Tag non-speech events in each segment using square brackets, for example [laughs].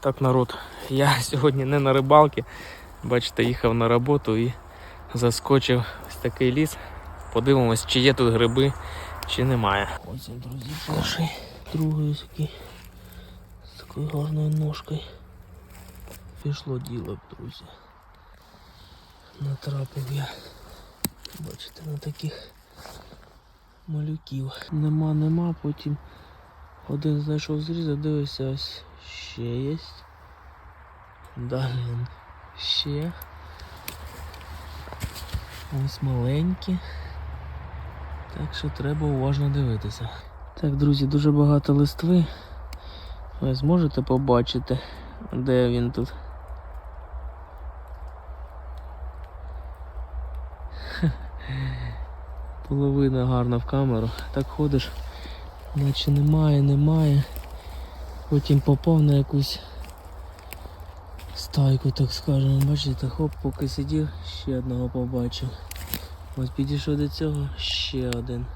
Так, народ, я [laughs] сьогодні не на рибалці. Бачите, їхав на роботу і заскочив ось такий ліс. Подивимось, чи є тут гриби, чи немає. Ось він, друзі, перший, другий ось. З такою гарною ножкою. Пішло діло, друзі. Натрапив я. Бачите, на таких малюків. Нема, нема, потім один знайшов зрізав, дивився, ось ще є. Далі он ще. Ось маленькі. Так що треба уважно дивитися. Так, друзі, дуже багато листви. Ви зможете побачити, де він тут. Половина гарна в камеру. Так ходиш, наче немає, немає. Потім попав на якусь стайку, так скажемо. Бачите, хоп, поки сидів, ще одного побачив. Ось підійшов до цього, ще один.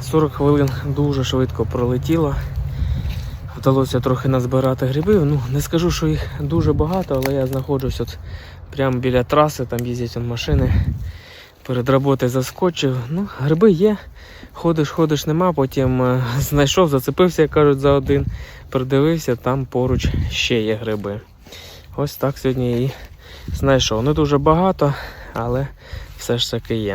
40 хвилин дуже швидко пролетіло. Вдалося трохи назбирати грибів. Ну, не скажу, що їх дуже багато, але я знаходжусь от прямо біля траси, там їздять машини. Перед роботою заскочив. Ну, гриби є. Ходиш, ходиш, нема, потім е, знайшов, зацепився, як кажуть, за один, придивився, там поруч ще є гриби. Ось так сьогодні і знайшов. Не дуже багато, але все ж таки є.